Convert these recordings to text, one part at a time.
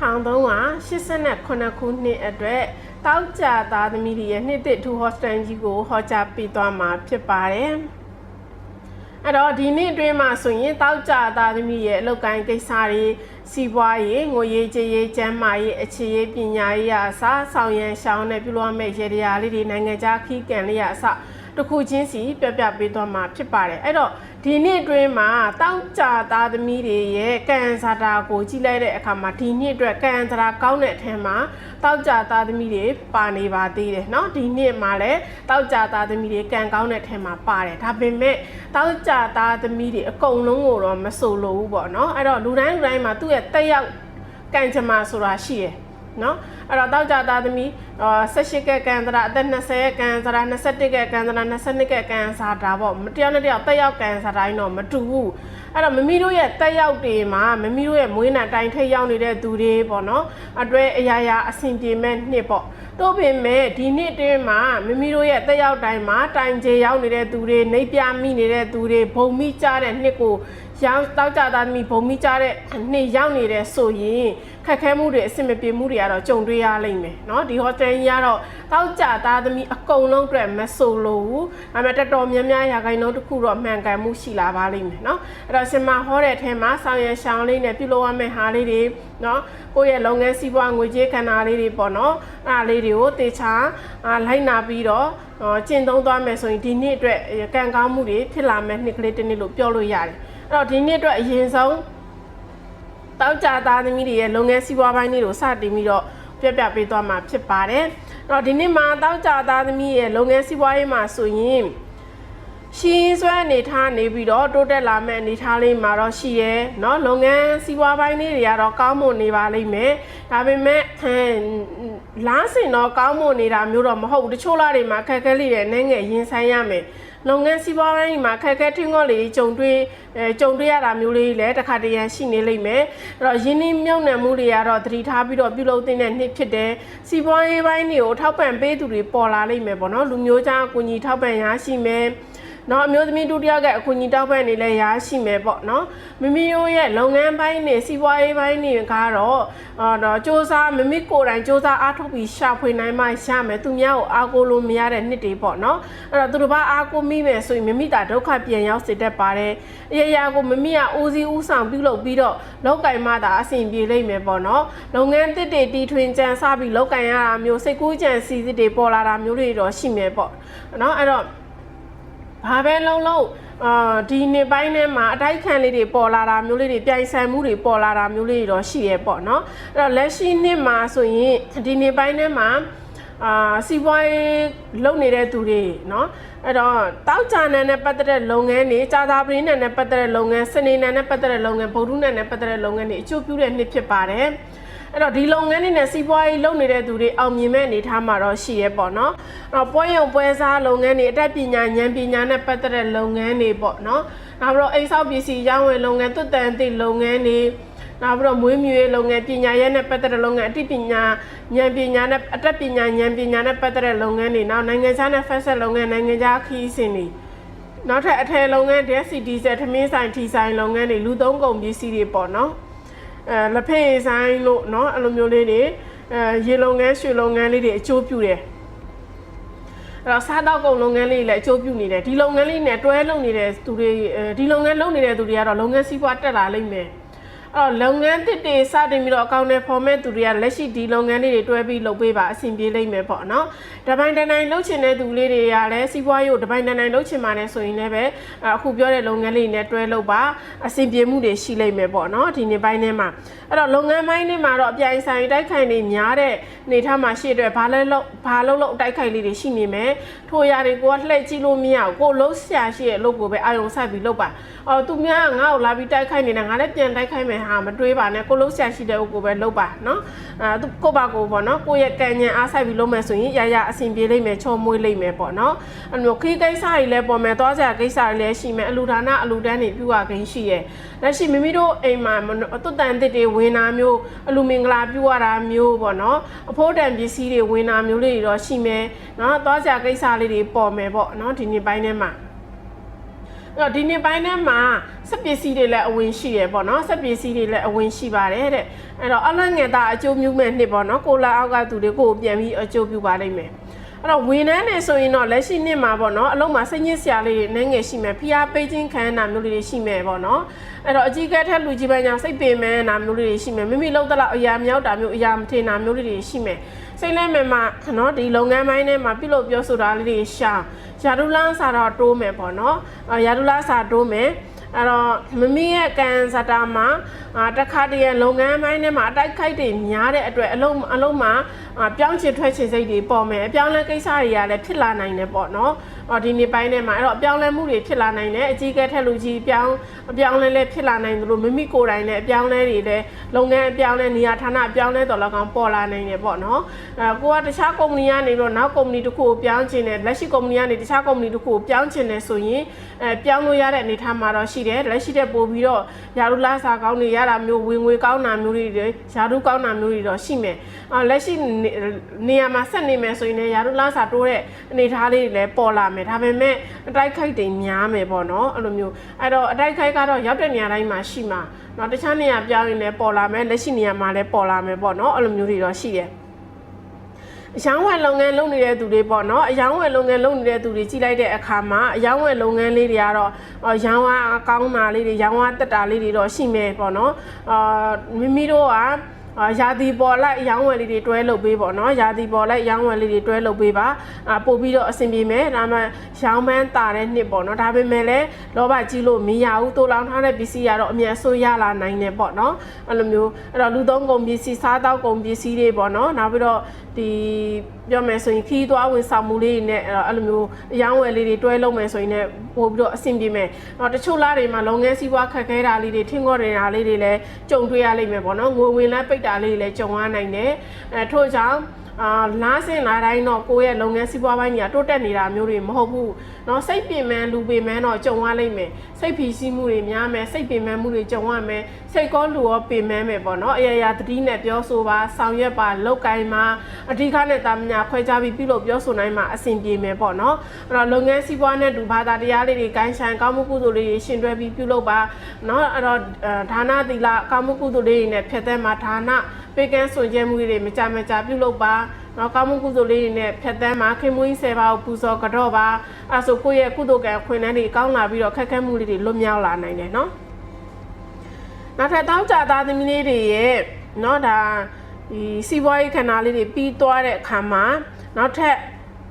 1389ခုနှစ်အတွက်တောက်ကြသားသမီးတွေရဲ့နှစ်တစ်ထူဟော့စတန်ကြီးကိုဟောကြားပေးသွားမှာဖြစ်ပါတယ်။အဲ့တော့ဒီနေ့အတွင်းမှာဆိုရင်တောက်ကြသားသမီးရဲ့အလုပ်ကိုင်းကိစ္စတွေစီးပွားရေးငွေရေးကြေးရေးကျန်းမာရေးအခြေရေးပညာရေးအစဆောင်ရန်ရှောင်းနဲ့ပြုလုပ်ရမယ့်ရေဒီယာလေးတွေနိုင်ငံခြားခီးကန်လေးအစတစ်ခုချင်းစီပြပြပေးသွားမှာဖြစ်ပါတယ်အဲ့တော့ ဒီနေ့အတွင်းမှာတောက်ကြသားသမီးတွေရဲ့ကံစားတာကိုကြည့်လိုက်တဲ့အခါမှာဒီနေ့အတွက်ကံစားတာကောင်းတဲ့အထက်မှာတောက်ကြသားသမီးတွေပါနေပါသေးတယ်เนาะဒီနေ့မှာလည်းတောက်ကြသားသမီးတွေကံကောင်းတဲ့အထက်မှာပါတယ်ဒါပေမဲ့တောက်ကြသားသမီးတွေအကုန်လုံးကိုတော့မဆိုလို့ဘူးပေါ့เนาะအဲ့တော့လူတိုင်းလူတိုင်းမှာသူ့ရဲ့တက်ရောက်ကံကြမ္မာဆိုတာရှိရယ် နော်အဲ့တော့တောက်ကြသားသမီးအာ18ကကန်သရာအသက်20ကန်သရာ21ကကန်သရာ22ကကန်စားတာပေါ့မတယောက်နဲ့တယောက်တက်ရောက်ကန်စားတိုင်းတော့မတူဘူးအဲ့တော့မမီတို့ရဲ့တက်ရောက်တွေမှာမမီတို့ရဲ့မွေးနာတိုင်ထိတ်ရောက်နေတဲ့သူတွေပေါ့နော်အတွဲအရာရာအဆင်ပြေမဲ့နှစ်ပေါ့တို့ပင်မဲ့ဒီနှစ်တည်းမှာမမီတို့ရဲ့တက်ရောက်တိုင်းမှာတိုင်ကျေရောက်နေတဲ့သူတွေနှိပ်ပြမိနေတဲ့သူတွေဘုံမိကြတဲ့နှစ်ကို ရောက်တောက်ကြသားသမီးဘုံမိကြတဲ့နှစ်ရောက်နေတယ်ဆိုရင်ခက်ခဲမှုတွေအဆင်မပြေမှုတွေကတော့ကြုံတွေ့ရလိမ့်မယ်เนาะဒီဟိုတယ်ကြီးကတော့တောက်ကြသားသမီးအကုန်လုံးအတွက်မဆိုလို့ဘူးဒါပေမဲ့တော်တော်များများရာခိုင်နှုန်းတစ်ခုတော့မှန်ကန်မှုရှိလာပါလိမ့်မယ်เนาะအဲ့တော့ရှင်မဟောတဲ့အထက်မှာဆောင်ရံရှောင်းလေးနဲ့ပြုလုပ်ရမယ့်ဟာလေးတွေเนาะကိုယ့်ရဲ့လုပ်ငန်းစီးပွားငွေကြေးခန္ဓာလေးတွေပေါ့เนาะအဲ့ဒါလေးတွေကိုတေချာလိုက်နာပြီးတော့ကျင့်သုံးသွားမယ်ဆိုရင်ဒီနေ့အတွက်ကံကောင်းမှုတွေဖြစ်လာမယ့်နှစ်ကလေးတစ်နှစ်လို့ပြောလို့ရတယ် အဲ့တော့ဒီနေ့အတွက်အရင်ဆုံးတောက်ကြသားသမီးတွေရဲ့လုပ်ငန်းစီးပွားပိုင်းတွေကိုစတင်ပြီးတော့ပြပြပေးသွားမှာဖြစ်ပါတယ်။အဲ့တော့ဒီနေ့မှာတောက်ကြသားသမီးရဲ့လုပ်ငန်းစီးပွားရေးမှာဆိုရင်ရှင်းဆွဲအနေထားနေပြီးတော့တိုးတက်လာမယ့်အနေထားလေးမှာတော့ရှိရဲเนาะလုပ်ငန်းစီးပွားပိုင်းလေးတွေကတော့ကောင်းမွန်နေပါလိမ့်မယ်ဒါပေမဲ့လားစင်တော့ကောင်းမွန်နေတာမျိုးတော့မဟုတ်ဘူးတချို့လားတွေမှာခက်ခဲလေးတွေနဲ့ငယ်ရင်ဆိုင်ရမယ် လုပ်ငန်းစီးပွားပိုင်းမှာခက်ခဲထင်းကောလေးကြုံတွေ့အဲကြုံတွေ့ရတာမျိုးလေးလည်းတစ်ခါတရံရှိနေလိမ့်မယ်အဲ့တော့ယင်းနှိမ့်မြုံနှံမှုတွေကတော့သတိထားပြီးတော့ပြုလုပ်တဲ့နှစ်ဖြစ်တယ်စီးပွားရေးပိုင်းတွေကိုထောက်ပံ့ပေးသူတွေပေါ်လာလိမ့်မယ်ပေါ့နော်လူမျိုးခြားအကူအညီထောက်ပံ့ရရှိမယ် နော်အမျိုးသမီးဒုတိယကအကူအညီတောက်ပံ့နေလဲရရှိမယ်ပေါ့နော်မိမိတို့ရဲ့လုပ်ငန်းပိုင်းနေစီးပွားရေးပိုင်းနေကတော့အော်တော့စ조사မိမိကိုယ်တိုင်စ조사အားထုတ်ပြီးရှာဖွေနိုင်မှရမယ်သူများကိုအားကိုးလို့မရတဲ့နှစ်တွေပေါ့နော်အဲ့တော့သူတို့ဘာအားကိုးမိမယ်ဆိုရင်မိမိတာဒုက္ခပြန်ရောက်စေတတ်ပါတယ်အရာရာကိုမိမိကဦးစီးဦးဆောင်ပြုလုပ်ပြီးတော့လောက်ကင်မှသာအဆင်ပြေလိမ့်မယ်ပေါ့နော်လုပ်ငန်းတစ်တွေတီထွင်ကြံစပြီးလောက်ကင်ရတာမျိုးစိတ်ကူးကြံစီစစ်တွေပေါ်လာတာမျိုးတွေတော့ရှိမယ်ပေါ့နော်အဲ့တော့ ဘာပဲလုံးလုံးအာဒီနေ့ပိုင်းထဲမှာအတိုက်ခံလေးတွေပေါ်လာတာမျိုးလေးတွေပြိုင်ဆိုင်မှုတွေပေါ်လာတာမျိုးလေးတွေတော့ရှိရဲ့ပေါ့နော်အဲ့တော့လက်ရှိနှစ်မှာဆိုရင်ဒီနေ့ပိုင်းထဲမှာအာစီးပွားရေးလုပ်နေတဲ့သူတွေเนาะအဲ့တော့တောက်ကြနန်နဲ့ပတ်သက်တဲ့လုပ်ငန်းတွေကြာသာပရင်းနန်နဲ့ပတ်သက်တဲ့လုပ်ငန်းစနေနန်နဲ့ပတ်သက်တဲ့လုပ်ငန်းဗုဒ္ဓနန်နဲ့ပတ်သက်တဲ့လုပ်ငန်းတွေအကျိုးပြုတဲ့နှစ်ဖြစ်ပါတယ် အဲ့တော့ဒီလုပ်ငန်းတွေနဲ့စီးပွားရေးလုပ်နေတဲ့သူတွေအောင်မြင်မဲ့အနေထားမှာတော့ရှိရဲပေါ့နော်အဲ့တော့ပွဲရုံပွဲစားလုပ်ငန်းတွေအတတ်ပညာဉာဏ်ပညာနဲ့ပတ်သက်တဲ့လုပ်ငန်းတွေပေါ့နော်နောက်ပြီးတော့အိမ်ဆောက်ပစ္စည်းရောင်းဝယ်လုပ်ငန်းသွတ်တန်သည့်လုပ်ငန်းတွေနောက်ပြီးတော့မွေးမြူရေးလုပ်ငန်းပညာရေးနဲ့ပတ်သက်တဲ့လုပ်ငန်းအတိပညာဉာဏ်ပညာနဲ့အတတ်ပညာဉာဏ်ပညာနဲ့ပတ်သက်တဲ့လုပ်ငန်းတွေနောက်နိုင်ငံခြားနဲ့ဖက်ဆက်လုပ်ငန်းနိုင်ငံခြားခီးစဉ်တွေနောက်ထပ်အထည်လုပ်ငန်း DSCD ဆက်ထမင်းဆိုင်ထီဆိုင်လုပ်ငန်းတွေလူသုံးကုန်ပစ္စည်းတွေပေါ့နော် အဲလက်ဖက်ရည်ဆိုင်လို့เนาะအဲ့လိုမျိုးလေးတွေအဲရေလုပ်ငန်းရွှေလုပ်ငန်းလေးတွေအကျိုးပြုတယ်အဲ့တော့စားတော့ကုန်လုပ်ငန်းလေးလည်းအကျိုးပြုနေတယ်ဒီလုပ်ငန်းလေးနဲ့တွဲလုပ်နေတဲ့သူတွေဒီလုပ်ငန်းလုပ်နေတဲ့သူတွေကတော့လုပ်ငန်းစီးပွားတက်လာလိမ့်မယ် အဲ့တော့လုပ်ငန်းတစ်တွေစတင်ပြီးတော့အကောင့်နဲ့ဖော်မဲ့သူတွေကလက်ရှိဒီလုပ်ငန်းလေးတွေတွဲပြီးလုပ်ပေးပါအဆင်ပြေလိမ့်မယ်ပေါ့နော်တပိုင်းတနိုင်လုပ်ချင်တဲ့သူလေးတွေကလည်းစီးပွားရေးကိုတပိုင်းတနိုင်လုပ်ချင်ပါတယ်ဆိုရင်လည်းပဲအခုပြောတဲ့လုပ်ငန်းလေးနဲ့တွဲလုပ်ပါအဆင်ပြေမှုတွေရှိလိမ့်မယ်ပေါ့နော်ဒီနေ့ပိုင်းထဲမှာအဲ့တော့လုပ်ငန်းပိုင်းတွေမှာတော့အပြိုင်ဆိုင်တိုက်ခိုင်နေများတဲ့နေထားမှာရှိတဲ့ဘာလဲလို့ဘာလို့လို့တိုက်ခိုင်လေးတွေရှိနေမယ်ထိုအရာတွေကိုကလှည့်ကြည့်လို့မရဘူးကိုလုံးဆရာရှိရဲ့လို့ကိုပဲအာယုံဆိုင်ပြီးလုပ်ပါအော်သူများကငါ့ကိုလာပြီးတိုက်ခိုက်နေတာငါလည်းပြန်တိုက်ခိုက်မယ်ဟာမတွေးပါနဲ့ကိုလုံးဆရာရှိတဲ့ဥကိုပဲလုပ်ပါနော်အာသူကိုပါကိုပေါ့နော်ကိုရဲ့ကံဉဏ်အားဆိုင်ပြီးလုပ်မယ်ဆိုရင်ရရအဆင်ပြေလိမ့်မယ်ချောမွေးလိမ့်မယ်ပေါ့နော်အဲ့လိုခီးကိစ္စတွေလည်းပေါ်မယ်သွားစရာကိစ္စတွေလည်းရှိမယ်အလူဒါနအလူတန်းတွေပြုရခင်းရှိရဲ့လက်ရှိမိမိတို့အိမ်မှာတွတ်တန်တစ်တွေဝင်တာမျိုးအလူမင်္ဂလာပြုရတာမျိုးပေါ့နော်အဖိုးတန်ပစ္စည်းတွေဝင်တာမျိုးလေးတွေတော့ရှိမယ်နော်သွားစရာကိစ္စလေးတွေပေါ်မယ်ပေါ့နော်ဒီနေ့ပိုင်းထဲမှာအဲ့ တော့ဒီနေ့ပိုင်းထဲမှာစက်ပစ္စည်းတွေလည်းအဝင်ရှိရပေါ့နော်စက်ပစ္စည်းတွေလည်းအဝင်ရှိပါတယ်တဲ့အဲ့တော့အလငယ်သားအကျိုးမြူးမဲ့နှစ်ပေါ့နော်ကိုလာအောက်ကသူတွေကိုပြန်ပြီးအကျိုးပြုပါလိမ့်မယ်အဲ့တော့ဝန်ထမ်းနေဆိုရင်တော့လက်ရှိနှစ်မှာပေါ့နော်အလုံးမှာစိတ်ညစ်စရာလေးတွေနည်းငယ်ရှိမယ်ဖိအားပေးခြင်းခံရတာမျိုးလေးတွေရှိမယ်ပေါ့နော်အဲ့တော့အကြီးကဲထက်လူကြီးပိုင်းညာစိတ်ပင်မဲနာမျိုးလေးတွေရှိမယ်မိမိလုံးတလောက်အရာမြောက်တာမျိုးအရာမထင်တာမျိုးလေးတွေရှိမယ် စိတ်လဲမယ်မှာနော်ဒီလုပ်ငန်းပိုင်းထဲမှာပြုလုပ်ပြောဆိုတာလေးတွေရှာယာဒူလန်းစာတော့တိုးမယ်ပေါ့နော်အာယာဒူလာစာတိုးမယ်အဲ့တော့မမီးရဲ့ကန်စတာမှာအာတစ်ခါတည်းလုပ်ငန်းပိုင်းထဲမှာအတိုက်ခိုက်တွေများတဲ့အတွက်အလုံးအလုံးမှာအာပြောင်းချင်ထွက်ချင်စိတ်တွေပေါ်မယ်အပြောင်းလဲကိစ္စတွေကလည်းဖြစ်လာနိုင်တယ်ပေါ့နော် အော်ဒီနေ့ပိုင်းထဲမှာအဲ့တော့အပြောင်းလဲမှုတွေဖြစ်လာနိုင်တယ်အကြီးကဲထက်လူကြီးပြောင်းအပြောင်းလဲလဲဖြစ်လာနိုင်တယ်လို့မမီကိုယ်တိုင်လည်းအပြောင်းလဲတွေလည်းလုပ်ငန်းအပြောင်းလဲနေရာဌာနအပြောင်းလဲတော်လောက်ကောင်ပေါ်လာနိုင်တယ်ပေါ့နော်အဲကိုကတခြားကုမ္ပဏီကနေပြီးတော့နောက်ကုမ္ပဏီတစ်ခုကိုပြောင်းချင်တယ်လက်ရှိကုမ္ပဏီကနေတခြားကုမ္ပဏီတစ်ခုကိုပြောင်းချင်တယ်ဆိုရင်အဲပြောင်းလို့ရတဲ့အနေအထားမှာတော့ရှိတယ်လက်ရှိတဲ့ပို့ပြီးတော့ယာရုလာစာကောင်းတွေရတာမျိုးဝင်ငွေကောင်းတာမျိုးတွေယာရုကောင်းတာမျိုးတွေတော့ရှိမယ်အော်လက်ရှိနေရာမှာဆက်နေမယ်ဆိုရင်လည်းယာရုလာစာတိုးတဲ့အနေအထားလေးတွေလည်းပေါ်လာမယ်မယ်ဒါပေမဲ့အတိုက်ခိုက်တွေများမယ်ပေါ့နော်အဲ့လိုမျိုးအဲ့တော့အတိုက်ခိုက်ကတော့ရောက်တဲ့နေရာတိုင်းမှာရှိမှာနော်တခြားနေရာပြောင်းရင်လည်းပေါ်လာမယ်လက်ရှိနေရာမှာလည်းပေါ်လာမယ်ပေါ့နော်အဲ့လိုမျိုးတွေတော့ရှိတယ်အယောင်းဝယ်လုပ်ငန်းလုပ်နေတဲ့သူတွေပေါ့နော်အယောင်းဝယ်လုပ်ငန်းလုပ်နေတဲ့သူတွေကြည့်လိုက်တဲ့အခါမှာအယောင်းဝယ်လုပ်ငန်းလေးတွေကတော့ရောင်းအားကောင်းတာလေးတွေရောင်းအားတက်တာလေးတွေတော့ရှိမယ်ပေါ့နော်အာမိမိတို့က ရာသီပေါ်လိုက်ရောင်းဝယ်လေးတွေတွဲလုပ်ပေးပေါ့နော်ရာသီပေါ်လိုက်ရောင်းဝယ်လေးတွေတွဲလုပ်ပေးပါအာပို့ပြီးတော့အဆင်ပြေမယ်ဒါမှရောင်းပန်းတာတဲ့နှစ်ပေါ့နော်ဒါပေမဲ့လည်းလောဘကြီးလို့မရဘူးတိုးလောင်ထားတဲ့ပစ္စည်းကတော့အမြတ်ဆိုးရလာနိုင်တယ်ပေါ့နော်အဲ့လိုမျိုးအဲ့တော့လူသုံးကုန်ပစ္စည်းစားတောက်ကုန်ပစ္စည်းတွေပေါ့နော်နောက်ပြီးတော့ဒီပြောမယ်ဆိုရင်ခီးသွားဝင်ဆောင်မှုလေးတွေနဲ့အဲ့လိုမျိုးအယောင်းဝယ်လေးတွေတွဲလုပ်မယ်ဆိုရင်လည်းပို့ပြီးတော့အဆင်ပြေမယ်။တော့တချို့လားတွေမှာလုပ်ငန်းစည်းဝါးခက်ခဲတာလေးတွေထင်းခေါ်နေတာလေးတွေလည်းကြုံတွေ့ရလိမ့်မယ်ပေါ့နော်။ငွေဝင်လန်းပိတ်တာလေးတွေလည်းကြုံရနိုင်တယ်။အဲထို့ကြောင့် အာလာစင်လာတိုင်းတော့ကိုယ့်ရဲ့လုပ်ငန်းစီးပွားပိုင်းကြီးတိုးတက်နေတာမျိုးတွေမဟုတ်ဘူးเนาะစိတ်ပင်ပန်းလူပင်ပန်းတော့ကြုံရလိမ့်မယ်စိတ်ဖြီးစည်းမှုတွေများမယ်စိတ်ပင်ပန်းမှုတွေကြုံရမယ်စိတ်ကောလူရောပင်ပန်းမယ်ပေါ့เนาะအရာရာတတိနဲ့ပြောဆိုပါဆောင်ရွက်ပါလောက်ကိုင်းမှာအဓိကနဲ့တာမညာခွဲခြားပြီးပြုလုပ်ပြောဆိုနိုင်မှာအဆင်ပြေမယ်ပေါ့เนาะအဲ့တော့လုပ်ငန်းစီးပွားနဲ့တူဘာသာတရားလေးတွေဂိုင်းဆိုင်ကောင်းမှုကုသိုလ်လေးတွေရှင်တွဲပြီးပြုလုပ်ပါเนาะအဲ့တော့ဒါနသီလကောင်းမှုကုသိုလ်လေးတွေနဲ့ဖြတ်သန်းမှာဒါနပေကန်းစွန့်ကြဲမှုတွေမကြမကြပြုလုပ်ပါ နော်ကောင်းမှုကုသိုလ်လေးတွေနဲ့ဖြတ်တန်းမှာခင်မွေးဆယ်ပါးကိုပူဇော်ကြတော့ပါအဲဆိုကိုယ့်ရဲ့ကုသိုလ်ကံခွင့်လန်းတွေကောင်းလာပြီးတော့ခက်ခဲမှုလေးတွေလွတ်မြောက်လာနိုင်တယ်နော်နောက်ထပ်တောင်းကြသားသမီးလေးတွေရဲ့နော်ဒါဒီစီးပွားရေးခန္ဓာလေးတွေပြီးသွားတဲ့အခါမှာနောက်ထပ်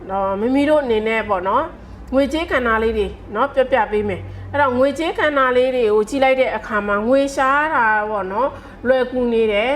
နော်မိမိတို့အနေနဲ့ပေါ့နော်ငွေကြေးခန္ဓာလေးတွေနော်ပြပြပေးမယ်အဲ့တော့ငွေကြေးခန္ဓာလေးတွေကိုကြည့်လိုက်တဲ့အခါမှာငွေရှားတာပေါ့နော်လွယ်ကူနေတယ်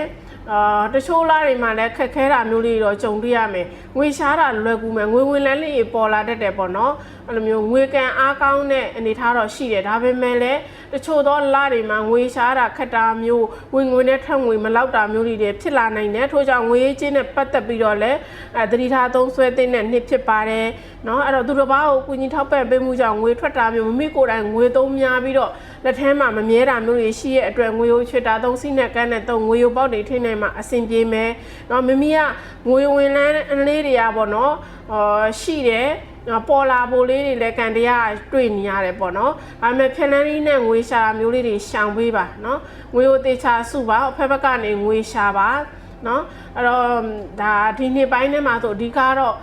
အာတချို့လားတွေမှာလည်းခက်ခဲတာမျိုးလေးတော့ကြုံတွေ့ရမယ်ငွေရှားတာလွယ်ကူမယ်ငွေဝင်လန်းလေးတွေပေါ်လာတတ်တယ်ပေါ့နော်အဲ့လိုမျိုးငွေကန်အားကောင်းတဲ့အနေထားတော့ရှိတယ်ဒါပေမဲ့လည်းတချို့သောလတွေမှာငွေရှားတာခက်တာမျိုးဝင်ငွေနဲ့ထွက်ငွေမလောက်တာမျိုးတွေဖြစ်လာနိုင်တယ်ထို့ကြောင့်ငွေချင်းနဲ့ပတ်သက်ပြီးတော့လည်းအဲသတိထားသုံးဆွဲတဲ့နှစ်ဖြစ်ပါတယ်နော်အဲ့တော့သူတစ်ပါးကိုကုညီထောက်ပံ့ပေးမှုကြောင့်ငွေထွက်တာမျိုးမမိကိုယ်တိုင်ငွေသုံးများပြီးတော့ လက်ထဲမှာမမြဲတာမျိုးတွေရှိရဲ့အတွက်ငွေကိုချွတ်တာသုံးစီးနဲ့ကန်းနဲ့သုံးငွေကိုပေါက်တွေထင်းနေမှာအဆင်ပြေမယ်။နော်မမီကငွေဝင်လန်းလေးတွေကပေါ့နော်။အော်ရှိတယ်ပေါ်လာပိုလေးတွေလည်းကန်တရားတွေ့နေရတယ်ပေါ့နော်။ဒါပေမဲ့ဖက်လန်ရီနဲ့ငွေရှာမျိုးလေးတွေရှောင်ပေးပါနော်။ငွေကိုတေချာစုပါဖက်ဘက်ကနေငွေရှာပါနော်အဲ့တော့ဒါဒီနေ့ပိုင်းထဲမှာဆိုအဓိကတော့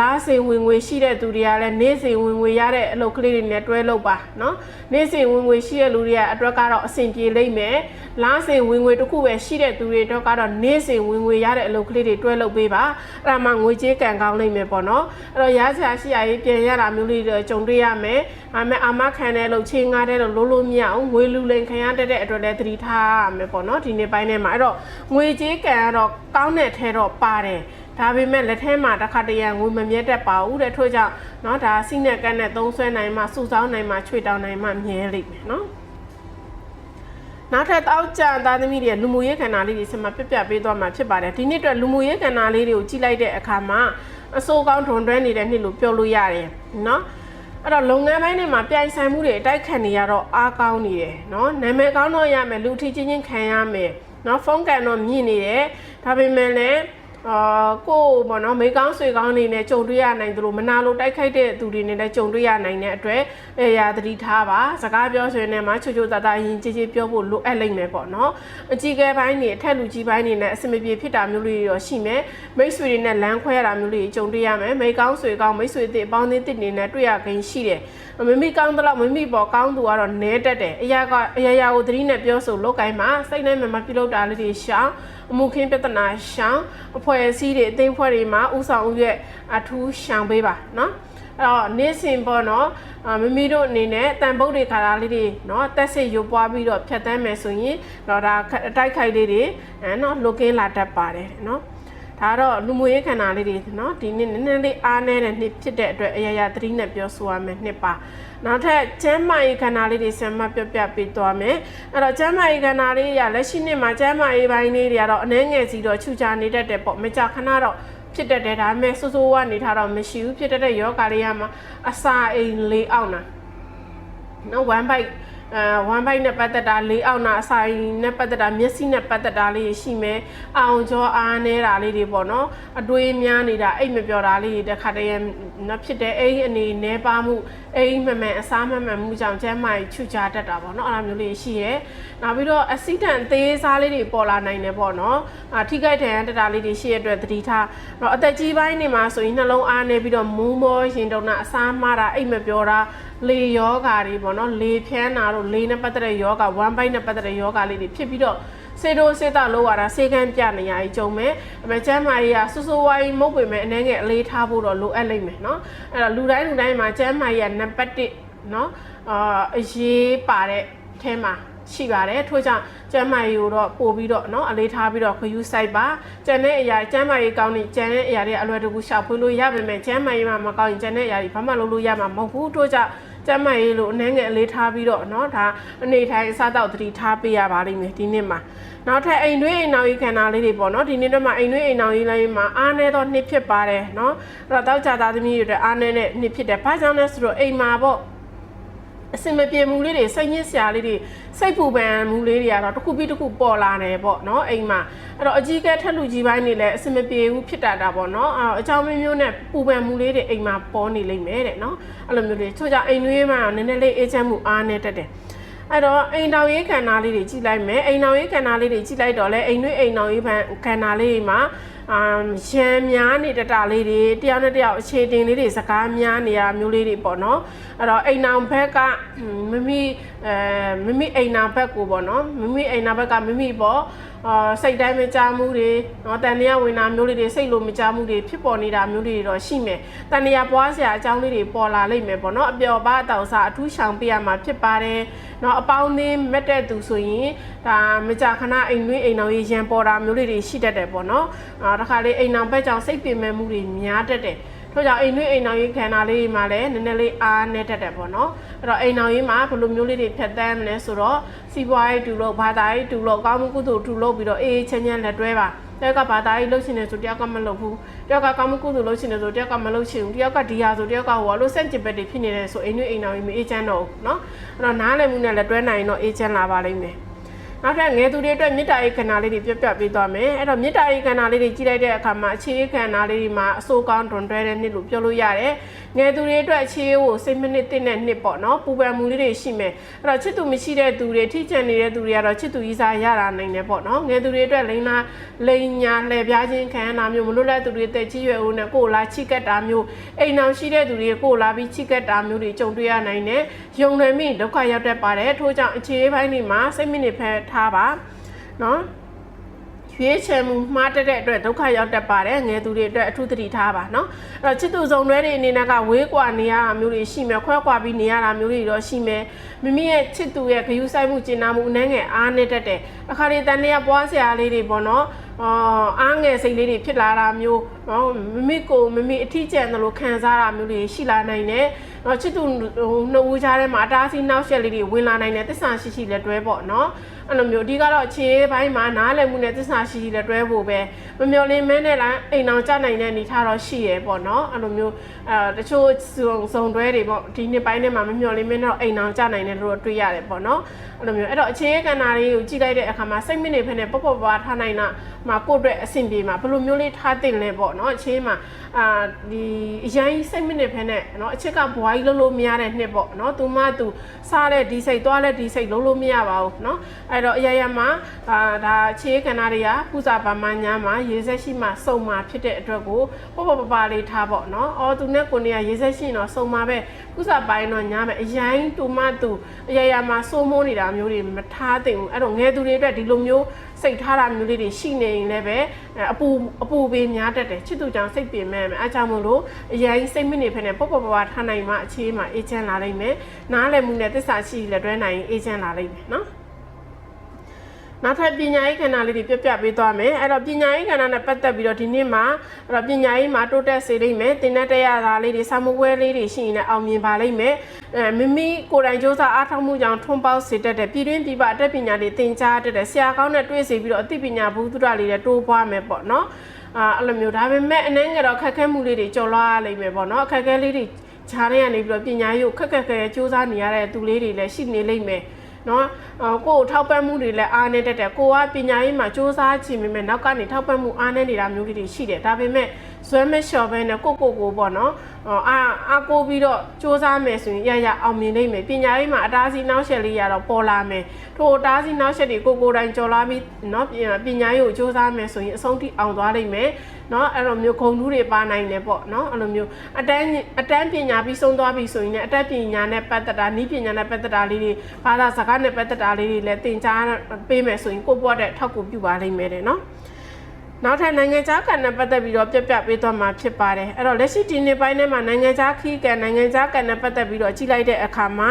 လားစေဝင်ငွေရှိတဲ့သူတွေကလည်းနေ့စဉ်ဝင်ငွေရတဲ့အလုပ်ကလေးတွေနဲ့တွဲလုပ်ပါနော်နေ့စဉ်ဝင်ငွေရှိတဲ့လူတွေကအတွက်ကတော့အဆင်ပြေလိမ့်မယ်လားစဉ်ဝင်ငွေတစ်ခုပဲရှိတဲ့သူတွေတော့ကတော့နေ့စဉ်ဝင်ငွေရတဲ့အလုပ်ကလေးတွေတွဲလုပ်ပေးပါအဲ့ဒါမှငွေကြေးကံကောင်းလိမ့်မယ်ပေါ့နော်အဲ့တော့ရစရာရှိရရေးပြန်ရတာမျိုးလေးတွေကြုံတွေ့ရမယ်အမေအာမခံတဲ့လို့ချင်းငားတဲ့လို့လို့လို့မရအောင်ငွေလူလိန်ခံရတဲ့အတွက်လည်းသတိထားရမယ်ပေါ့နော်ဒီနေ့ပိုင်းထဲမှာအဲ့တော့ငွေကြေးကံကတော့ကောင်းတဲ့ထဲတော့ပါတယ်ဒါပေမဲ့လက်ထဲမှာတစ်ခါတရံငွေမမြဲတတ်ပါဘူးတဲ့ထို့ကြောင့်เนาะဒါစိနဲ့ကန်းနဲ့သုံးဆွဲနိုင်မှစုဆောင်းနိုင်မှချွေတောင်းနိုင်မှမြဲလိမ့်မယ်เนาะနောက်ထပ်တောက်ကြသားသမီးတွေလူမှုရေးခန္ဓာလေးတွေဆက်မပြပြပေးသွားမှာဖြစ်ပါတယ်ဒီနေ့အတွက်လူမှုရေးခန္ဓာလေးတွေကိုကြည့်လိုက်တဲ့အခါမှာအစိုးကောင်းထွန်တွဲနေတဲ့နှစ်လို့ပြောလို့ရတယ်เนาะအဲ့တော့လုပ်ငန်းပိုင်းတွေမှာပြိုင်ဆိုင်မှုတွေအတိုက်ခံနေရတော့အားကောင်းနေတယ်เนาะနာမည်ကောင်းတော့ရမယ်လူထီချင်းချင်းခံရမယ် နော်ဖုန်းကန်တော့မြင့်နေတယ်ဒါပေမဲ့လည်းအာကိုဘောနော်မိကောင်းဆွေကောင်းနေနဲ့ကြုံတွေ့ရနိုင်သလိုမနာလိုတိုက်ခိုက်တဲ့သူတွေနဲ့လည်းကြုံတွေ့ရနိုင်တဲ့အတွက်အဲရာသတိထားပါစကားပြောဆွေနဲ့မှချိုချိုသာသာရင်ကြည်ကြည်ပြောဖို့လိုအပ်လိမ့်မယ်ပေါ့နော်အကြီးကဲပိုင်းနေအထက်လူကြီးပိုင်းနေနဲ့အဆင်မပြေဖြစ်တာမျိုးတွေရောရှိမယ်မိတ်ဆွေတွေနဲ့လမ်းခွဲရတာမျိုးတွေကြုံတွေ့ရမယ်မိကောင်းဆွေကောင်းမိတ်ဆွေတွေအပေါင်းအသင်းတွေနဲ့တွေ့ရခင်ရှိတယ်မမိကောင်းတော့မမိပေါ်ကောင်းသူကတော့နဲတက်တယ်အရာကအရာရာကိုသတိနဲ့ပြောဆိုလောက်ကိုင်းမှာစိတ်နဲ့မှမပြုလုပ်တာလေးတွေရှောင်အမှုခင်းပြဿနာရှောင်အဖွဲ့အစည်းတွေအသိအဖွဲ့တွေမှာဥဆောင်ဥရဲ့အထူးရှောင်ပေးပါနော်အဲ့တော့နေ့စဉ်ပေါ့နော်မမီတို့အနေနဲ့တန်ပုတ်တွေခါလာလေးတွေနော်တက်စစ်ရုပ်ပွားပြီးတော့ဖြတ်တန်းမယ်ဆိုရင်တော့ဒါတိုက်ခိုက်လေးတွေနော်လုကင်းလာတတ်ပါတယ်နော် ဒါတော့လူမှုရေးခန္ဓာလေးတွေနော်ဒီနေ့နည်းနည်းလေးအားနည်းတဲ့နှစ်ဖြစ်တဲ့အတွက်အရာရာသတိနဲ့ပြောဆိုရမယ်နှစ်ပါနောက်ထပ်ကျမ်းမာရေးခန္ဓာလေးတွေဆင်မပြပြပေးသွားမယ်အဲ့တော့ကျမ်းမာရေးခန္ဓာလေးရလက်ရှိနှစ်မှာကျမ်းမာရေးပိုင်းလေးတွေကတော့အနှဲငယ်စီတော့ခြူချနေတတ်တယ်ပေါ့မကြခဏတော့ဖြစ်တတ်တယ်ဒါပေမဲ့စိုးစိုးဝါနေထားတော့မရှိဘူးဖြစ်တတ်တဲ့ယောဂါလေးရမှာအစာအိမ်လေးအောင်တာနော်1 bite အဲ1 byte နဲ့ပတ်သက်တာ၄အောက်နာအစာရည်နဲ့ပတ်သက်တာမျက်စိနဲ့ပတ်သက်တာလေးရှိမယ်။အောင်ကြောအားနေတာလေးတွေပေါ့နော်။အတွေးများနေတာအိတ်မပြောတာလေးတွေတစ်ခါတည်းနော်ဖြစ်တဲ့အိမ်အနေနဲပါမှုအိမ်မမှန်အစားမမှန်မှုကြောင့်ကျန်းမာရေးချွချတတ်တာပေါ့နော်။အဲ့လိုမျိုးလေးရှိရဲ။နောက်ပြီးတော့အဆီတန်သေးစားလေးတွေပေါ်လာနိုင်တယ်ပေါ့နော်။အာထိခိုက်ထန်တက်တာလေးတွေရှိရတဲ့အတွက်သတိထား။တော့အသက်ကြီးပိုင်းနေမှာဆိုရင်နှလုံးအားနေပြီးတော့မူးမောရင်တုံတာအစားမှားတာအိတ်မပြောတာ လေယောဂါတွေပေါ့နော်လေဖြန်းတာတို့လေနဲ့ပတ်သက်တဲ့ယောဂါ1 byte နဲ့ပတ်သက်တဲ့ယောဂါလေးတွေဖြစ်ပြီးတော့စေတိုစေတာလို့ရတာစေကန်းပြနေရကြီးကြုံမယ်အမေချမ်းမာကြီးကဆူဆူဝိုင်းမုတ်ပေမဲ့အနေငယ်အလေးထားဖို့တော့လိုအပ်လိမ့်မယ်เนาะအဲ့တော့လူတိုင်းလူတိုင်းမှာချမ်းမာကြီးကနံပါတ်1เนาะအာအရေးပါတဲ့အဲမှာရှိပါတယ်ထို့ကြောင့်ကျမ်းမာရေးကိုတော့ပို့ပြီးတော့เนาะအလေးထားပြီးတော့ခယူးဆိုင်ပါကျန်တဲ့အရာကျမ်းမာရေးကောင်းနေကျန်တဲ့အရာတွေအလွယ်တကူရှာဖွေလို့ရပါမယ်ကျမ်းမာရေးမှာမကောင်းရင်ကျန်တဲ့အရာတွေဘာမှလုပ်လို့ရမှာမဟုတ်ဘူးထို့ကြောင့် ကျမ်းမာရေးလို့အနှဲငယ်အလေးထားပြီးတော့เนาะဒါအနေထိုင်အစားတောက်သတိထားပေးရပါလိမ့်မယ်ဒီနေ့မှာနောက်ထပ်အိမ်တွင်းအိမ်နောက်ရေးခန္ဓာလေးတွေပေါ့เนาะဒီနေ့တော့မှအိမ်တွင်းအိမ်နောက်ရေးလိုင်းမှာအားနည်းသောနှစ်ဖြစ်ပါတယ်เนาะအဲ့တော့တောက်ကြသားသမီးတွေအတွက်အားနည်းတဲ့နှစ်ဖြစ်တယ်ဘာကြောင့်လဲဆိုတော့အိမ်မှာပေါ့ အစင်မပြေမှုလေးတွေစိတ်ညစ်စရာလေးတွေစိတ်ပူပန်မှုလေးတွေကတော့တစ်ခုပြီးတစ်ခုပေါ်လာတယ်ပေါ့နော်အိမ်မှာအဲ့တော့အကြီးကဲထက်လူကြီးပိုင်းတွေလည်းအစင်မပြေဘူးဖြစ်တာတာပေါ့နော်အဲ့တော့အကြောင်းမျိုးမျိုးနဲ့ပူပန်မှုလေးတွေအိမ်မှာပေါ်နေလိမ့်မယ်တဲ့နော်အဲ့လိုမျိုးတွေချို့ကြအိမ်တွေးမှာနည်းနည်းလေးအေးချမ်းမှုအားနေတတ်တယ်အဲ့တော့အိမ်တော်ရေးခန္ဓာလေးတွေကြည့်လိုက်မယ်အိမ်တော်ရေးခန္ဓာလေးတွေကြည့်လိုက်တော့လဲအိမ်တွင်းအိမ်တော်ရေးခန္ဓာလေးတွေမှာ အာရံများနေတတလေးတွေတယောက်နဲ့တယောက်အခြေတင်လေးတွေစကားများနေရမျိုးလေးတွေပေါ့နော်အဲ့တော့အိမ်နောင်ဘက်ကမမိ အဲမမိအိမ်နောင်ဘက်ကိုပေါ့နော်မမိအိမ်နောင်ဘက်ကမမိပေါ့အာစိတ်တိုင်းမကြမှုတွေနော်တန်တရားဝင်တာမျိုးလေးတွေစိတ်လိုမကြမှုတွေဖြစ်ပေါ်နေတာမျိုးလေးတွေတော့ရှိမယ်တန်တရားပွားစရာအကြောင်းလေးတွေပေါ်လာလိမ့်မယ်ပေါ့နော်အပျော်ပါအတောက်စားအထူးရှောင်ပေးရမှာဖြစ်ပါတယ်နော်အပေါင်းအသင်းမက်တဲ့သူဆိုရင်ဒါမကြခဏအိမ်တွင်းအိမ်တော်ရေးရန်ပေါ်တာမျိုးလေးတွေရှိတတ်တယ်ပေါ့နော်အာတခါလေးအိမ်တော်ဘက်ကြောင့်စိတ်ပင်မဲ့မှုတွေများတတ်တယ် ထို့ကြောင့်အိမ်နှွေးအိမ်နောင်ရေးခန္ဓာလေးမှာလည်းနည်းနည်းလေးအားနဲ့တတ်တယ်ပေါ့နော်အဲ့တော့အိမ်နောင်ရေးမှာဘယ်လိုမျိုးလေးတွေဖြတ်သန်းမလဲဆိုတော့စီးပွားရေးတူလို့ဘာသာရေးတူလို့ကောင်းမှုကုသိုလ်တူလို့ပြီးတော့အေးအေးချမ်းချမ်းလက်တွဲပါတယောက်ကဘာသာရေးလုပ်ရှင်နေဆိုတယောက်ကမလုပ်ဘူးတယောက်ကကောင်းမှုကုသိုလ်လုပ်ရှင်နေဆိုတယောက်ကမလုပ်ရှင်ဘူးတယောက်ကဒီဟာဆိုတယောက်ကဟိုကလို့စန့်ကျင်ဘက်တွေဖြစ်နေတယ်ဆိုအိမ်နှွေးအိမ်နောင်ရေးမအေးချမ်းတော့ဘူးနော်အဲ့တော့နားလည်မှုနဲ့လက်တွဲနိုင်ရင်တော့အေးချမ်းလာပါလိမ့်မယ် နောက်ထပ်ငယ်သူတွေအတွက်မေတ္တာရေးခန္ဓာလေးတွေပြပြပေးသွားမယ်အဲ့တော့မေတ္တာရေးခန္ဓာလေးတွေကြီးလိုက်တဲ့အခါမှာအခြေရေးခန္ဓာလေးတွေမှာအစိုးကောင်းတွန်တွဲတဲ့နှစ်လို့ပြောလို့ရတယ်ငယ်သူတွေအတွက်အခြေရေးကိုစိတ်မနစ်တဲ့နှစ်ပေါ့နော်ပူပန်မှုလေးတွေရှိမယ်အဲ့တော့ချစ်သူမရှိတဲ့သူတွေထိချန်နေတဲ့သူတွေကတော့ချစ်သူကြီးစားရတာနိုင်တယ်ပေါ့နော်ငယ်သူတွေအတွက်လိန်လာလိန်ညာလှည့်ပြားခြင်းခံရတာမျိုးမလွတ်လပ်သူတွေတက်ကြီးရွယ်ဦးနဲ့ကိုယ်လာချိကက်တာမျိုးအိမ်အောင်ရှိတဲ့သူတွေကိုယ်လာပြီးချိကက်တာမျိုးတွေကြုံတွေ့ရနိုင်တယ်ယုံတယ်မိဒုက္ခရောက်တတ်ပါတယ်ထို့ကြောင့်အခြေပိုင်းတွေမှာစိတ်မိနစ်ဖက်ထားပါနော်ရွေးချယ်မှုမှားတက်တဲ့အတွက်ဒုက္ခရောက်တတ်ပါတယ်ငယ်သူတွေအတွက်အထူးသတိထားပါနော်အဲ့တော့ချစ်သူဆောင်တွဲတွေအနေနဲ့ကဝေးကွာနေရတာမျိုးတွေရှိမယ်ခွဲကွာပြီးနေရတာမျိုးတွေတော့ရှိမယ်မိမိရဲ့ချစ်သူရဲ့ဂရုစိုက်မှုကျင်နာမှုအနှဲငယ်အားနဲ့တတ်တယ်အခါတွေတန်လျက်ပွားစရာလေးတွေပေါ့နော်အာအားငယ်စိတ်လေးတွေဖြစ်လာတာမျိုးနော်မိမိကိုမိမိအထီးကျန်တယ်လို့ခံစားတာမျိုးတွေရှိလာနိုင်တယ် နော်ချစ်သူဟိုနှစ်ဦးကြားထဲမှာအတားအဆီးနောက်ဆက်လေးတွေဝင်လာနိုင်တဲ့သစ္စာရှိရှိလက်တွဲပေါ့နော်အဲ့လိုမျိုးအဓိကတော့အခြေဘိုင်းမှာနားလည်မှုနဲ့သစ္စာရှိရှိလက်တွဲဖို့ပဲမမျော်လင့်မဲနဲ့လားအိမ်အောင်ကြနိုင်တဲ့အနေထားတော့ရှိရပေါ့နော်အဲ့လိုမျိုးအဲတချို့စုံစုံတွဲတွေပေါ့ဒီနှစ်ပိုင်းထဲမှာမမျော်လင့်မဲနဲ့အိမ်အောင်ကြနိုင်တယ်လို့တွေ့ရတယ်ပေါ့နော်အဲ့လိုမျိုးအဲ့တော့အခြေကဏ္ဍလေးကိုကြည့်လိုက်တဲ့အခါမှာစိတ်မနစ်ဖက်နဲ့ပေါ့ပေါ့ပါထားနိုင်တာမှာကိုယ့်အတွက်အဆင်ပြေမှာဘယ်လိုမျိုးလေးထားတင်လဲပေါ့နော်အခြေမှာအာဒီအရင်စိတ်မနစ်ဖက်နဲ့နော်အချက်ကဘွားကြီးလုံးလို့မရတဲ့နှစ်ပေါ့နော်သူမှသူစားတဲ့ဒီစိတ်သွားတဲ့ဒီစိတ်လုံးလို့မရပါဘူးနော်အဲ့တော့အရရမှာအာဒါအခြေကဏ္ဍတွေကပူဇာပါမညာမှာရေဆက်ရှိမှစုံမှာဖြစ်တဲ့အတွက်ကိုပေါ့ပေါ့ပပလေးထားပေါ့နော်အော်သူနဲ့ကိုနေကရေဆက်ရှိရင်တော့စုံမှာပဲပူဇာပိုင်းတော့ညာမယ်အရင်သူမှသူအရရမှာစိုးမိုးနေတာမျိုးတွေမထားသင့်ဘူးအဲ့တော့ငယ်သူတွေအတွက်ဒီလိုမျိုး စိတ်ထားတာမျိုးလေးတွေရှိနေရင်လည်းပဲအပူအပူပေးများတတ်တယ်ချစ်သူကြောင့်စိတ်ပင်မဲ့မယ်အားကြောင့်မို့လို့အရင်စိတ်မနေဖ ೇನೆ ပေါ့ပေါ့ပပထားနိုင်မှအခြေမှာအေးချမ်းလာလိမ့်မယ်နားလည်မှုနဲ့သစ္စာရှိလက်တွဲနိုင်ရင်အေးချမ်းလာလိမ့်မယ်နော် နောက်ထပ်ပညာရေးကဏ္ဍလေးတွေပြပြပေးသွားမယ်အဲ့တော့ပညာရေးကဏ္ဍနဲ့ပတ်သက်ပြီးတော့ဒီနေ့မှာအဲ့တော့ပညာရေးမှာတိုးတက်စေလိမ့်မယ်တင်တဲ့တရားသားလေးတွေစာမွေးလေးတွေရှိရင်လည်းအောင်မြင်ပါလိမ့်မယ်အဲမိမိကိုယ်တိုင်စ조사အားထုတ်မှုကြောင့်ထွန်းပေါက်စေတတ်တဲ့ပြည်တွင်းပြည်ပအတတ်ပညာတွေသင်ကြားတတ်တဲ့ဆရာကောင်းနဲ့တွေ့စေပြီးတော့အသိပညာဘူးသုဒလေးတွေတိုးပွားမယ်ပေါ့နော်အာအဲ့လိုမျိုးဒါပေမဲ့အနှင်းငယ်တော့ခက်ခဲမှုလေးတွေကြော်လွှားရလိမ့်မယ်ပေါ့နော်အခက်အခဲလေးတွေခြားထဲကနေပြီးတော့ပညာရေးကိုခက်ခက်ခဲခဲစ조사နေရတဲ့သူလေးတွေလည်းရှိနေလိမ့်မယ် နော်ကိုယ်ထောက်ပံ့မှုတွေလည်းအားနေတတ်တယ်ကိုကပညာရေးမှာစူးစမ်းချင်ပေမဲ့နောက်ကနေထောက်ပံ့မှုအားနေနေတာမျိုးတွေရှိတယ်ဒါပေမဲ့ ဇွဲမလျှော်ဘဲနဲ့ကိုကိုကိုပေါ့နော်အာအားကိုပြီးတော့စူးစမ်းမယ်ဆိုရင်ရရအောင်မြင်နိုင်မယ်ပညာရေးမှာအတားစီနောက်ဆက်လေးရတော့ပေါ်လာမယ်ထို့အတားစီနောက်ဆက်တွေကိုကိုတိုင်ကြော်လာပြီးနော်ပညာရေးကိုစူးစမ်းမယ်ဆိုရင်အဆုံးထိအောင်သွားနိုင်မယ်နော်အဲ့လိုမျိုးဂုံတူးတွေပါနိုင်တယ်ပေါ့နော်အဲ့လိုမျိုးအတန်းအတန်းပညာပြီးဆုံးသွားပြီဆိုရင်လည်းအတတ်ပညာနဲ့ပတ်သက်တာဤပညာနဲ့ပတ်သက်တာလေးတွေဘာသာစကားနဲ့ပတ်သက်တာလေးတွေလည်းသင်ကြားပေးမယ်ဆိုရင်ကိုယ့်ဘဝတဲ့ထောက်ကူပြုပါလိမ့်မယ်တဲ့နော် နောက်ထပ်နိုင်ငံခြားကဏ္ဍပတ်သက်ပြီးတော့ပြပြပေးသွားမှာဖြစ်ပါတယ်အဲ့တော့လက်ရှိဒီနေ့ပိုင်းထဲမှာနိုင်ငံခြားခီးကန်နိုင်ငံခြားကဏ္ဍပတ်သက်ပြီးတော့ကြည့်လိုက်တဲ့အခါမှာ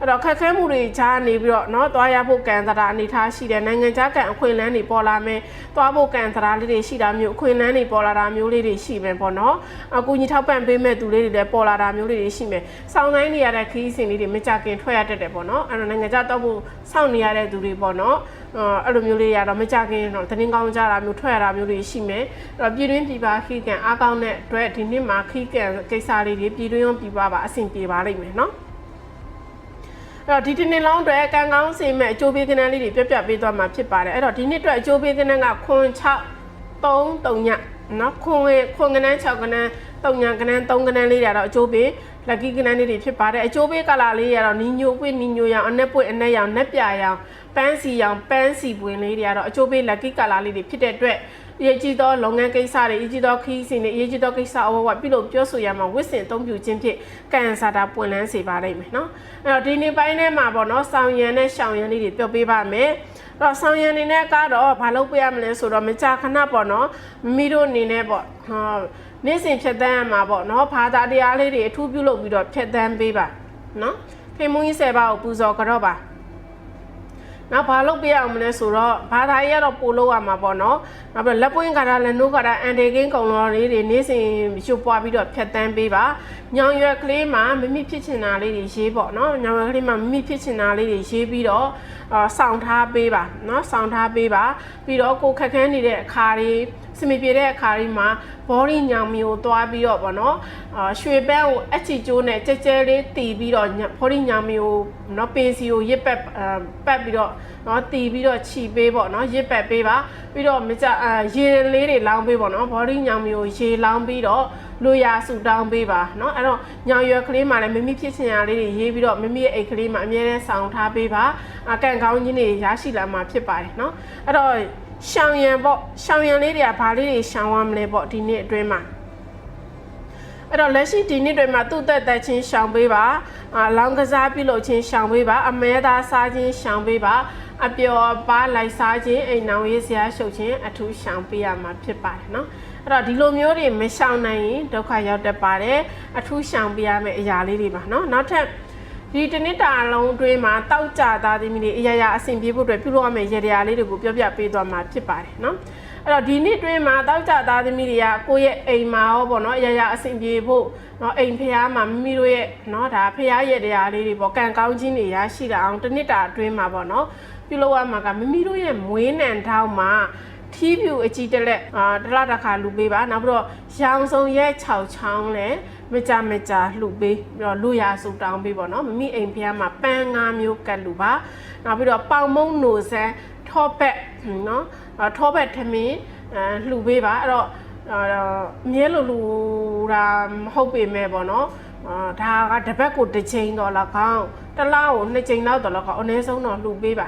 အဲ့တော့ခက်ခဲမှုတွေချားနေပြီးတော့เนาะသွားရဖို့ကံသရာအနေထားရှိတယ်နိုင်ငံခြားကံအခွင့်အလမ်းတွေပေါ်လာမယ်သွားဖို့ကံသရာလေးတွေရှိတာမျိုးအခွင့်အလမ်းတွေပေါ်လာတာမျိုးလေးတွေရှိမယ်ပေါ့နော်အကူကြီးထောက်ပံ့ပေးမဲ့သူလေးတွေလည်းပေါ်လာတာမျိုးလေးတွေရှိမယ်စောင်းတိုင်းနေရတဲ့ခီးစဉ်လေးတွေမကြခင်ထွက်ရတတ်တယ်ပေါ့နော်အဲ့တော့နိုင်ငံခြားတော့ဖို့စောင့်နေရတဲ့သူတွေပေါ့နော်အဲ့လိုမျိုးလေးရတော့မကြခင်တော့တင်းကောင်းကြတာမျိုးထွက်ရတာမျိုးတွေရှိမယ်အဲ့တော့ပြည်တွင်းပြည်ပခီးကန်အားကောင်းတဲ့အတွက်ဒီနှစ်မှာခီးကန်ကိစ္စလေးတွေပြည်တွင်းရောပြည်ပပါအဆင်ပြေပါလိမ့်မယ်နော် အဲ့တော့ဒီတစ်နှစ်လုံးအတွက်ကံကောင်းစေမဲ့အကျိုးပေးကဏ္ဍလေးတွေပြပြပေးသွားမှာဖြစ်ပါတယ်အဲ့တော့ဒီနှစ်အတွက်အကျိုးပေးကဏ္ဍကခွန်6 3 3ညနော်ခွန်ခွန်ကဏ္ဍ6ကဏ္ဍ3ညကဏ္ဍ3ကဏ္ဍလေးတွေတော့အကျိုးပေးလက်ကီကဏ္ဍလေးတွေဖြစ်ပါတယ်အကျိုးပေးကလာလေးတွေကတော့နီညိုပွင့်နီညိုရောင်အနက်ပွင့်အနက်ရောင်နက်ပြရောင်ပန်းစီရောင်ပန်းစီပွင့်လေးတွေကတော့အကျိုးပေးလက်ကီကလာလေးတွေဖြစ်တဲ့အတွက် အရေးကြီးသောလုပ်ငန်းကိစ္စတွေအရေးကြီးသောခီးစဉ်တွေအရေးကြီးသောကိစ္စအဝဝပြုလုပ်ပြောဆိုရမှာဝစ်စင်အသုံးပြုခြင်းဖြင့်ကံစာတာပွင့်လန်းစေပါလိမ့်မယ်နော်အဲ့တော့ဒီနေ့ပိုင်းထဲမှာပေါ့နော်ဆောင်းရံနဲ့ရှောင်းရံလေးတွေပြောပေးပါမယ်တော့ဆောင်းရံနေနဲ့ကတော့ဘာလုပ်ပေးရမလဲဆိုတော့မကြာခဏပေါ့နော်မိတို့အနေနဲ့ပေါ့ဟာနေ့စဉ်ဖြတ်တန်းရမှာပေါ့နော်ဘာသာတရားလေးတွေအထူးပြုလုပ်ပြီးတော့ဖြတ်တန်းပေးပါနော်ဖေမုန်းကြီးဆယ်ပါးကိုပူဇော်ကြတော့ပါ နောက်ဘာလုပ်ပြရအောင်မလဲဆိုတော့ဘာသာရေးကတော့ပို့လို့ရမှာပေါ့နော်နောက်ပြီးလက်ပွင့်ကတာလက်နိုးကတာအန်တေကင်းကုံလော်လေးတွေနေ့စဉ်ရွှပွားပြီးတော့ဖြတ်တန်းပေးပါညောင်ရွက်ကလေးမှာမမိဖြစ်ချင်တာလေးတွေရေးပေါ့နော်ညောင်ရွက်ကလေးမှာမမိဖြစ်ချင်တာလေးတွေရေးပြီးတော့အာဆောင်းထားပေးပါနော်ဆောင်းထားပေးပါပြီးတော့ကိုခက်ခဲနေတဲ့အခါတွေ စမီပြေတဲ့အခါတွေမှာဘောရီညောင်မျိုးသွားပြီးတော့ဗောနော်အာရွှေပန်းကိုအချီကျိုးနဲ့ကြဲကြဲလေးတီးပြီးတော့ဘောရီညောင်မျိုးနော်ပင်စီကိုရစ်ပတ်ပတ်ပြီးတော့နော်တီးပြီးတော့ခြီပေးပေါ့နော်ရစ်ပတ်ပေးပါပြီးတော့မကြအာရေလေးတွေလောင်းပေးပေါ့နော်ဘောရီညောင်မျိုးရေလောင်းပြီးတော့လူရဆူတောင်းပေးပါเนาะအဲ့တော့ညောင်ရွယ်ကလေးမှလည်းမမိဖြစ်ချင်ရလေးတွေရေးပြီးတော့မမိရဲ့အိတ်ကလေးမှအမြဲတမ်းဆောင်ထားပေးပါအကန်ကောင်းကြီးတွေရရှိလာမှာဖြစ်ပါတယ်เนาะအဲ့တော့ ရှောင်ရံပေါ့ရှောင်ရံလေးတွေကဘာလေးတွေရှောင်ရမလဲပေါ့ဒီနေ့အတွင်းမှာအဲ့တော့လက်ရှိဒီနေ့တွေမှာသူ့သက်သက်ချင်းရှောင်ပေးပါအလောင်းကစားပြုလုပ်ချင်းရှောင်ပေးပါအမဲသားစားချင်းရှောင်ပေးပါအပျော်ပါလိုက်စားခြင်းအိမ်နောင်ရေးစရာရှုပ်ခြင်းအထူးရှောင်ပေးရမှာဖြစ်ပါတယ်เนาะအဲ့တော့ဒီလိုမျိုးတွေမရှောင်နိုင်ရင်ဒုက္ခရောက်တတ်ပါတယ်အထူးရှောင်ပေးရမယ့်အရာလေးတွေပါเนาะနောက်ထပ် ဒီတနစ်တာအလုံးတွင်းမှာတောက်ကြသားသမီးတွေအရာရာအဆင်ပြေဖို့အတွက်ပြုလုပ်ရမယ့်ရေတရားလေးတွေကိုပြောပြပေးသွားမှာဖြစ်ပါတယ်နော်အဲ့တော့ဒီနှစ်တွင်းမှာတောက်ကြသားသမီးတွေကကိုယ့်ရဲ့အိမ်မှာရောပေါ့နော်အရာရာအဆင်ပြေဖို့နော်အိမ်ဖျားမှာမိမိတို့ရဲ့နော်ဒါဖျားရဲ့တရားလေးတွေပေါ့ကံကောင်းခြင်းတွေရရှိတာအောင်တနစ်တာအတွင်းမှာပေါ့နော်ပြုလုပ်ရမှာကမိမိတို့ရဲ့မွေးနံထောက်မှာထီးပြူအကြီးတက်လက်အာတလားတစ်ခါလူပေးပါနောက်ပြီးတော့ရောင်စုံရဲ့6ချောင်းလည်း မကြမကြလှူပေးပြီးတော့လူရဆူတောင်းပေးပေါ့နော်မမိအိမ်ဖះမှာပန်းငါးမျိုးကတ်လူပါနောက်ပြီးတော့ပေါင်မုံနိုဆန်းထောပက်နော်အာထောပက်ထမင်းအဲလှူပေးပါအဲ့တော့အာအမြဲလိုလူတာမဟုတ်ပေမဲ့ပေါ့နော်အာဒါကတစ်ပတ်ကိုတစ်ချိန်တော့လကောင်းတစ်လားကိုနှစ်ချိန်လောက်တော့လကောင်းအနည်းဆုံးတော့လှူပေးပါ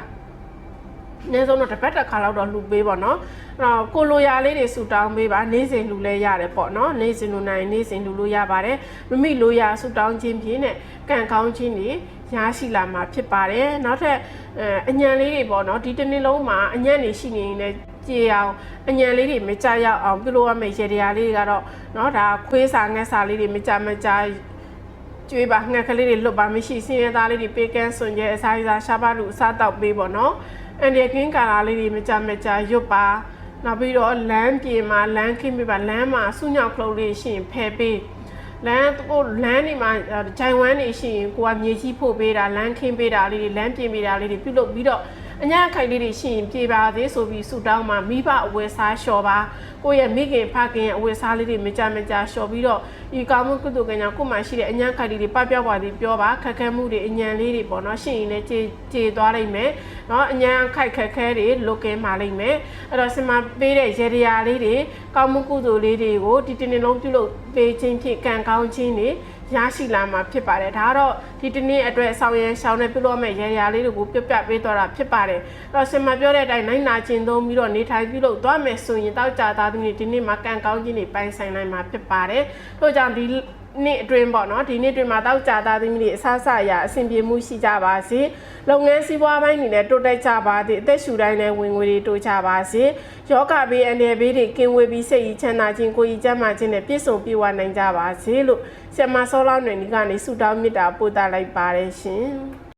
အနည်းဆုံးတော့တစ်ပတ်တစ်ခါလောက်တော့လှူပေးပေါ့နော် အဲ့တော့ကိုလိုရာလေးတွေဆူတောင်းပေးပါနေ့စဉ်လှူလဲရတယ်ပေါ့နော်နေ့စဉ်လှူနိုင်နေ့စဉ်လှူလို့ရပါတယ်မမိလိုရာဆူတောင်းခြင်းဖြင့်နဲ့ကံကောင်းခြင်းတွေရရှိလာမှာဖြစ်ပါတယ်နောက်ထပ်အဲအညံလေးတွေပေါ့နော်ဒီတစ်နေ့လုံးမှာအညံ့နေရှိနေရင်လည်းကြေအောင်အညံလေးတွေမကြရောက်အောင်ပြုလုပ်ရမယ့်ရေတရားလေးတွေကတော့เนาะဒါခွေးစာငှက်စာလေးတွေမကြမကြကျွေးပါငှက်ကလေးတွေလွတ်ပါမရှိစင်းရဲသားလေးတွေပေးကန်းစွန်ကျဲအစားအစာရှားပါလူအစားတောက်ပေးပေါ့နော်အန်ဒီကင်းကာလာလေးတွေမကြမကြရွတ်ပါ နောက်ပြီးတော့လမ်းပြေမှာလမ်းခင်းပေးပါလမ်းမှာဆုညောက်ခလုတ်လေးရှင်ဖယ်ပေးလမ်းကိုလမ်းနေမှာဂျိုင်ဝမ်းနေရှိရင်ကိုကမြေကြီးဖို့ပေးတာလမ်းခင်းပေးတာလေးတွေလမ်းပြင်ပေးတာလေးတွေပြုလုပ်ပြီးတော့ အညာခိုင်လေးတွေရှိရင်ပြေပါသေးဆိုပြီးဆူတောင်းမှာမိဘအဝယ်စားလျှော်ပါကိုယ့်ရဲ့မိခင်ဖခင်ရဲ့အဝယ်စားလေးတွေမကြမကြလျှော်ပြီးတော့ဒီကောင်းမှုကုသိုလ်ကညာကိုယ်မှာရှိတဲ့အညာခိုင်လေးတွေပပျောက်ပါသေးပြောပါခက်ခဲမှုတွေအညာလေးတွေပေါ့နော်ရှိရင်လည်းကြေကြေသွားလိမ့်မယ်နော်အညာခိုက်ခက်ခဲတွေလုကင်းပါလိမ့်မယ်အဲ့တော့စင်မပေးတဲ့ရေရာလေးတွေကောင်းမှုကုသိုလ်လေးတွေကိုဒီတင်းတင်းလုံးပြုလုပ်ပေးခြင်းဖြင့်ကံကောင်းခြင်းတွေ ရရှိလာမှာဖြစ်ပါတယ်ဒါကတော့ဒီတနေ့အတွက်ဆောင်ရန်ရှောင်းနေပြုလုပ်မဲ့ရေရာလေးတွေကိုပြပြပေးတော့တာဖြစ်ပါတယ်အဲ့တော့ဆင်မပြောတဲ့အတိုင်းနိုင်နာကျင်သုံးပြီးတော့နေထိုင်ပြုလုပ်သွားမယ်ဆိုရင်တောက်ကြသားသမီးဒီနေ့မှာကံကောင်းခြင်းတွေပိုင်ဆိုင်နိုင်မှာဖြစ်ပါတယ်တို့ကြောင့်ဒီနေ့အတွင်းပေါ့နော်ဒီနေ့အတွင်းမှာတောက်ကြသားသမီးတွေအဆအဆအရာအဆင်ပြေမှုရှိကြပါစေလုပ်ငန်းစည်းပွားပိုင်းတွေလည်းတိုးတက်ကြပါစေအသက်ရှူတိုင်းလည်းဝင်ငွေတွေတိုးကြပါစေယောဂဘေးအန္တရာယ်ဘေးတွေကင်းဝေးပြီးစိတ်ကြီးချမ်းသာခြင်းကိုယ်ကြီးကျန်းမာခြင်းနဲ့ပြည့်စုံပြည့်ဝနိုင်ကြပါစေလို့ ဆရာမစောလောင်းနေဒီကနေဆုတောင်းမေတ္တာပို့သလိုက်ပါတယ်ရှင်